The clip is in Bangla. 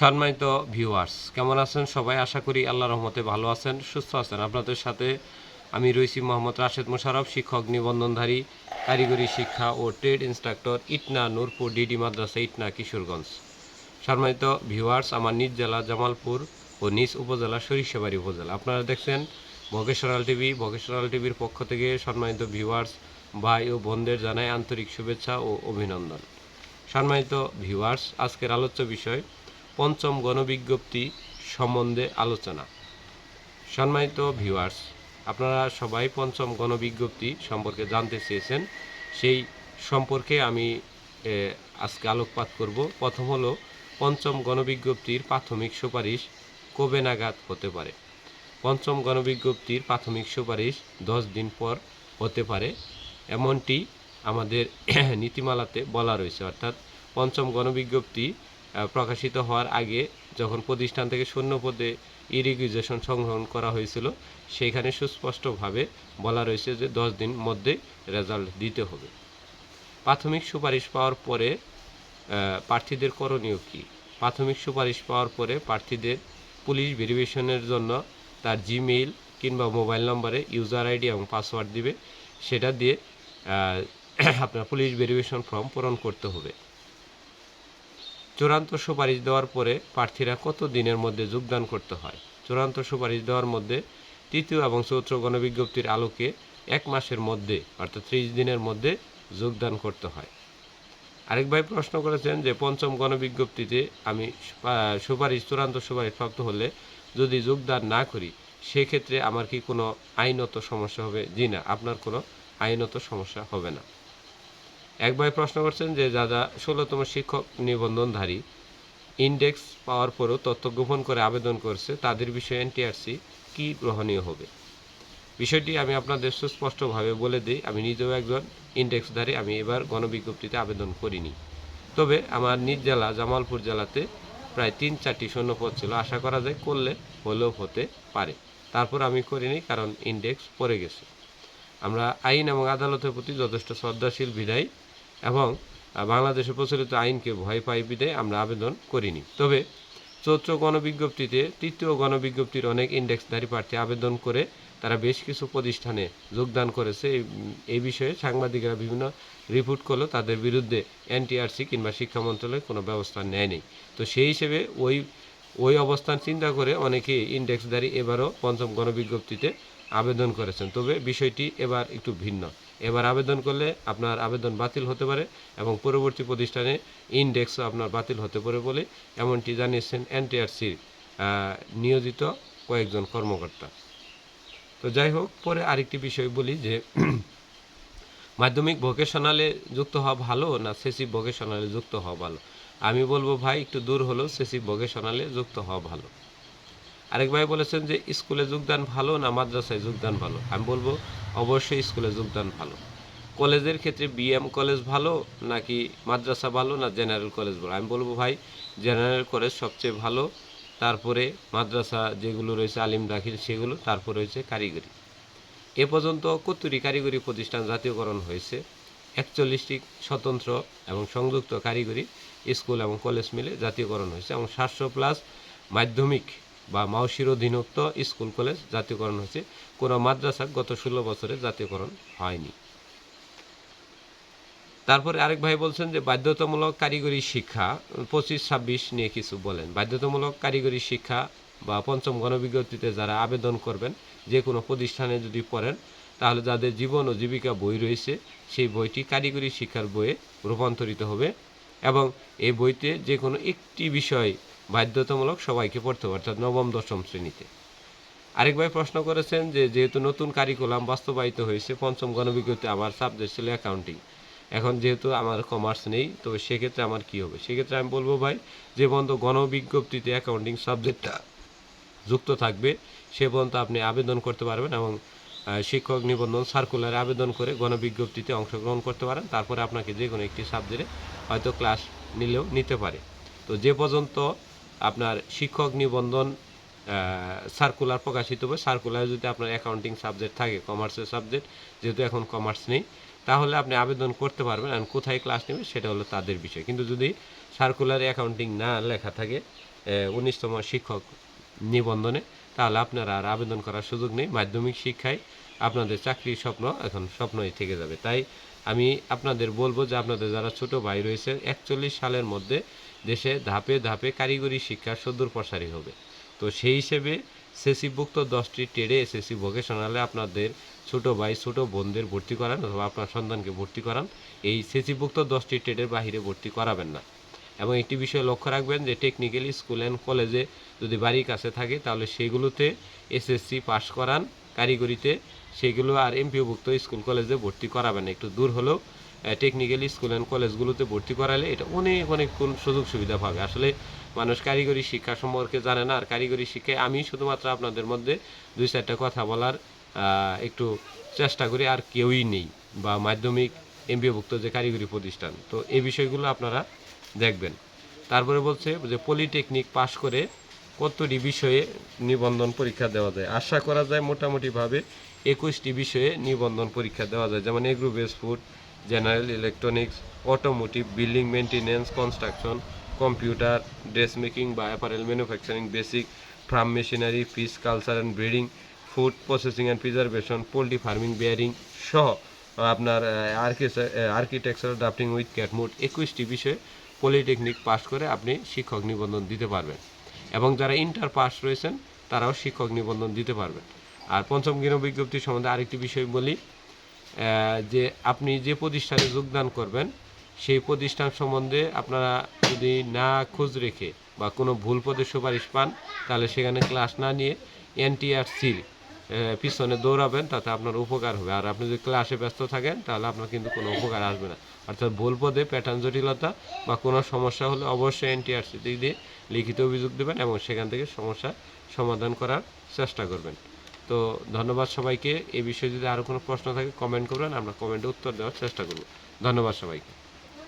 সম্মানিত ভিউয়ার্স কেমন আছেন সবাই? আশা করি আল্লাহ রহমতে ভালো আছেন, সুস্থ আছেন। আপনাদের সাথে আমি রয়েছি মোহাম্মদ রাশেদ মোশারফ শিক্ষক নিবন্ধনধারী, কারিগরি শিক্ষা ও trade instructor, Itna Nurpur, DD মাদ্রাসা, ইটনা কিশোরগঞ্জ। সম্মানিত ভিউয়ার্স আমার নিজ জেলা জামালপুর ও নিজ উপজেলা সরিষাবাড়ি উপজেলা। আপনারা দেখছেন ভোকেশনাল টিভি। ভোকেশনাল টিভির পক্ষ থেকে সম্মানিত ভিউয়ার্স ভাই ও বোনদের জানাই আন্তরিক শুভেচ্ছা ও অভিনন্দন। সম্মানিত ভিউয়ার্স আজকের আলোচ্য বিষয় পঞ্চম গণবিজ্ঞপ্তি সম্বন্ধে আলোচনা। সম্মানিত ভিউয়ার্স আপনারা সবাই পঞ্চম গণবিজ্ঞপ্তি সম্পর্কে জানতে চেয়েছেন। সেই সম্পর্কে আমি আজকে আলোকপাত করব। প্রথম হলো, পঞ্চম গণবিজ্ঞপ্তির প্রাথমিক সুপারিশ কবে নাগাদ হতে পারে? পঞ্চম গণবিজ্ঞপ্তির প্রাথমিক সুপারিশ দশ দিন পর হতে পারে। এমনটি আমাদের নীতিমালাতে বলা রয়েছে। অর্থাৎ পঞ্চম গণবিজ্ঞপ্তি প্রকাশিত হওয়ার আগে যখন প্রতিষ্ঠান থেকে শূন্য পদে ইরিগেশন সংগ্রহণ করা হয়েছিল সেইখানে সুস্পষ্টভাবে বলা রয়েছে যে দশ দিন মধ্যে রেজাল্ট দিতে হবে। প্রাথমিক সুপারিশ পাওয়ার পরে প্রার্থীদের করণীয় কী? প্রাথমিক সুপারিশ পাওয়ার পরে প্রার্থীদের পুলিশ ভেরিফিকেশনের জন্য তার জিমেইল কিংবা মোবাইল নম্বরে ইউজার আইডি এবং পাসওয়ার্ড দিবে। সেটা দিয়ে আপনার পুলিশ ভেরিফিকেশন ফর্ম পূরণ করতে হবে। চূড়ান্ত সুপারিশ দেওয়ার পরে প্রার্থীরা কত দিনের মধ্যে যোগদান করতে হয়? চূড়ান্ত সুপারিশ দেওয়ার মধ্যে তৃতীয় এবং চতুর্থ গণবিজ্ঞপ্তির আলোকে এক মাসের মধ্যে, অর্থাৎ ত্রিশ দিনের মধ্যে যোগদান করতে হয়। আরেক ভাই প্রশ্ন করেছেন যে, পঞ্চম গণবিজ্ঞপ্তিতে আমি সুপারিশ, চূড়ান্ত সুপারিশ প্রাপ্ত হলে যদি যোগদান না করি, সেক্ষেত্রে আমার কি কোনো আইনত সমস্যা হবে? জি না, আপনার কোনো আইনত সমস্যা হবে না। এক ভাই প্রশ্ন করছেন যে যারা ষোলোতম শিক্ষক নিবন্ধনধারী ইন্ডেক্স পাওয়ার পরও তথ্য গোপন করে আবেদন করছে, তাদের বিষয়ে এনটিআরসি কি গ্রহণীয় হবে? বিষয়টি আমি আপনাদের সুস্পষ্টভাবে বলে দিই, আমি নিজেও একজন ইন্ডেক্সধারী আমি এবার গণবিজ্ঞপ্তিতে আবেদন করিনি। তবে আমার নিজ জেলা, জামালপুর জেলাতে প্রায় তিন চারটি শূন্যপদ ছিল। আশা করা যায় করলে হলেও হতে পারে। তারপর আমি করিনি কারণ ইন্ডেক্স পড়ে গেছে। আমরা আইন এবং আদালতের প্রতি যথেষ্ট শ্রদ্ধাশীল, বিধায় এবং বাংলাদেশে প্রচলিত আইনকে ভয় পাই বিধায় আমরা আবেদন করিনি। তবে চৌত্র গণবিজ্ঞপ্তিতে তৃতীয় গণবিজ্ঞপ্তির অনেক ইন্ডেক্সধারী প্রার্থী আবেদন করে তারা বেশ কিছু প্রতিষ্ঠানে যোগদান করেছে। এই- বিষয়ে সাংবাদিকরা বিভিন্ন রিপোর্ট করলেও তাদের বিরুদ্ধে এনটিআরসি কিংবা শিক্ষা মন্ত্রণালয় কোনো ব্যবস্থা নেয়নি। তো সেই হিসেবে ওই ওই অবস্থান চিন্তা করে অনেকে ইন্ডেক্সধারী এবারও পঞ্চম গণবিজ্ঞপ্তিতে আবেদন করেছেন। তবে বিষয়টি এবার একটু ভিন্ন। এবার আবেদন করলে আপনার আবেদন বাতিল হতে পারে এবং পরবর্তী প্রতিষ্ঠানে ইন্ডেক্সও আপনার বাতিল হতে পারে বলে এমনটি জানিয়েছেন এনটিআরসির নিয়োজিত কয়েকজন কর্মকর্তা। তো যাই হোক, পরে আরেকটি বিষয় বলি যে মাধ্যমিক ভোকেশনালে যুক্ত হওয়া ভালো না সেসিভ ভোকেশনালে যুক্ত হওয়া ভালো? আমি বলব ভাই, একটু দূর হলেও সেসিভ ভোকেশনালে যুক্ত হওয়া ভালো। আরেক ভাই বলেছেন যে, স্কুলে যোগদান ভালো না মাদ্রাসায় যোগদান ভালো? আমি বলব, অবশ্যই স্কুলে যোগদান ভালো। কলেজের ক্ষেত্রে বিএম কলেজ ভালো নাকি মাদ্রাসা ভালো না জেনারেল কলেজ ভালো? আমি বলব ভাই, জেনারেল কলেজ সবচেয়ে ভালো। তারপরে মাদ্রাসা যেগুলো রয়েছে, আলিম দাখিল, সেগুলো। তারপর রয়েছে কারিগরি। এ পর্যন্ত কত্তুরি কারিগরি প্রতিষ্ঠান জাতীয়করণ হয়েছে। একচল্লিশটি স্বতন্ত্র এবং সংযুক্ত কারিগরি স্কুল এবং কলেজ মিলে জাতীয়করণ হয়েছে এবং সাতশো প্লাস মাধ্যমিক বা মাউসির অধীনস্থ স্কুল, কলেজ জাতীয়করণ হয়েছে। কোনো মাদ্রাসা গত ষোলো বছরে জাতীয়করণ হয়নি। তারপরে আরেক ভাই বলছেন যে, বাধ্যতামূলক কারিগরি শিক্ষা, পঁচিশ, ছাব্বিশ নিয়ে কিছু বলেন। বাধ্যতামূলক কারিগরি শিক্ষা বা পঞ্চম গণবিজ্ঞপ্তিতে যারা আবেদন করবেন, যে কোনো প্রতিষ্ঠানে যদি পড়েন, তাহলে যাদের জীবন ও জীবিকা বই রয়েছে, সেই বইটি কারিগরি শিক্ষার বইয়ে রূপান্তরিত হবে এবং এই বইতে যে কোনো একটি বিষয় বাধ্যতামূলক সবাইকে পড়তে হবে, অর্থাৎ নবম, দশম শ্রেণীতে। আরেক ভাই প্রশ্ন করেছেন যে, যেহেতু নতুন কারিকুলাম বাস্তবায়িত হয়েছে, পঞ্চম গণবিজ্ঞপ্তি আমার সাবজেক্ট ছিল অ্যাকাউন্টিং এখন যেহেতু আমার কমার্স নেই, তো সেক্ষেত্রে আমার কি হবে? সেক্ষেত্রে আমি বলব ভাই, যে পর্যন্ত গণবিজ্ঞপ্তিতে অ্যাকাউন্টিং সাবজেক্টটা যুক্ত থাকবে, সে পর্যন্ত আপনি আবেদন করতে পারবেন এবং শিক্ষক নিবন্ধন সার্কুলারে আবেদন করে গণবিজ্ঞপ্তিতে অংশগ্রহণ করতে পারেন। তারপরে আপনাকে যে কোনো একটি সাবজেক্টে হয়তো ক্লাস নিলেও নিতে পারে। তো যে পর্যন্ত আপনার শিক্ষক নিবন্ধন সার্কুলার প্রকাশিত হবে। সার্কুলারে যদি আপনার অ্যাকাউন্টিং সাবজেক্ট থাকে কমার্সের সাবজেক্ট যেহেতু এখন কমার্স নেই, তাহলে আপনি আবেদন করতে পারবেন আর কোথায় ক্লাস নেবেন সেটা হলো তাদের বিষয়। কিন্তু যদি সার্কুলারে অ্যাকাউন্টিং না লেখা থাকে উনিশতম শিক্ষক নিবন্ধনে, তাহলে আপনারা আর আবেদন করার সুযোগ নেই। মাধ্যমিক শিক্ষায় আপনাদের চাকরির স্বপ্ন এখন স্বপ্নই থেকে যাবে। তাই আমি আপনাদের বলব যে আপনাদের যারা ছোট ভাই রয়েছে, একচল্লিশ সালের মধ্যে দেশে ধাপে ধাপে কারিগরি শিক্ষার সুদূর প্রসারী হবে। তো সেই হিসেবে সেসিভুক্ত দশটি ট্রেডে এসএসসি ভোকেশনালে আপনাদের ছোট ভাই, ছোট বোনদের ভর্তি করান অথবা আপনার সন্তানকে ভর্তি করান। এই সেসিভুক্ত দশটি ট্রেডের বাহিরে ভর্তি করাবেন না। এবং একটি বিষয় লক্ষ্য রাখবেন যে টেকনিক্যাল স্কুল অ্যান্ড কলেজে যদি বাড়ির কাছে থাকে, তাহলে সেগুলোতে এসএসসি পাস করান। কারিগরিতে, সেগুলো আর এমপিওভুক্ত স্কুল কলেজে ভর্তি করাবেন একটু দূর হলেও টেকনিক্যাল স্কুল অ্যান্ড কলেজগুলোতে ভর্তি করালে এটা অনেক অনেক কোন সুযোগ সুবিধা পাবে। আসলে মানুষ কারিগরি শিক্ষা সম্পর্কে জানে না, আর কারিগরি শিক্ষায় আমি শুধুমাত্র আপনাদের মধ্যে দুই চারটা কথা বলার একটু চেষ্টা করি, আর কেউই নেই, বা মাধ্যমিক এমপিওভুক্ত যে কারিগরি প্রতিষ্ঠান। তো এই বিষয়গুলো আপনারা দেখবেন। তারপরে বলছে যে পলিটেকনিক পাশ করে কতটি বিষয়ে নিবন্ধন পরীক্ষা দেওয়া যায়? আশা করা যায় মোটামুটিভাবে একুশটি বিষয়ে নিবন্ধন পরীক্ষা দেওয়া যায়। যেমন agro base food general electronics automotive building maintenance construction computer dress making বা apparel manufacturing basic farm machinery fish culture and breeding food processing and preservation poultry farming bearing সহ আপনার আর্কিটেকচার ড্রাফটিং উইথ ক্যাটমুড একুশটি বিষয়ে পলিটেকনিক পাস করে আপনি শিক্ষক নিবন্ধন দিতে পারবেন। এবং যারা ইন্টার পাস রয়েছেন, তারাও শিক্ষক নিবন্ধন দিতে পারবেন। আর পঞ্চম গৃহ বিজ্ঞপ্তি সম্বন্ধে আরেকটি বিষয় বলি যে আপনি যে প্রতিষ্ঠানে যোগদান করবেন, সেই প্রতিষ্ঠান সম্বন্ধে আপনারা যদি না খোঁজ রেখে বা কোনো ভুল পদে সুপারিশ পান, তাহলে সেখানে ক্লাস না নিয়ে এনটিআরসির পিছনে দৌড়াবেন, তাতে আপনার উপকার হবে। আর আপনি যদি ক্লাসে ব্যস্ত থাকেন, তাহলে আপনার কিন্তু কোনো উপকার আসবে না। অর্থাৎ ভুল পদে প্যাটার্ন জটিলতা বা কোনো সমস্যা হলে অবশ্যই এনটিআরসি দিয়ে লিখিত অভিযোগ দেবেন এবং সেখান থেকে সমস্যা সমাধান করার চেষ্টা করবেন। তো ধন্যবাদ সবাইকে। এ বিষয়ে যদি আরও কোনো প্রশ্ন থাকে কমেন্ট করবেন। আমরা কমেন্টে উত্তর দেওয়ার চেষ্টা করব। ধন্যবাদ সবাইকে।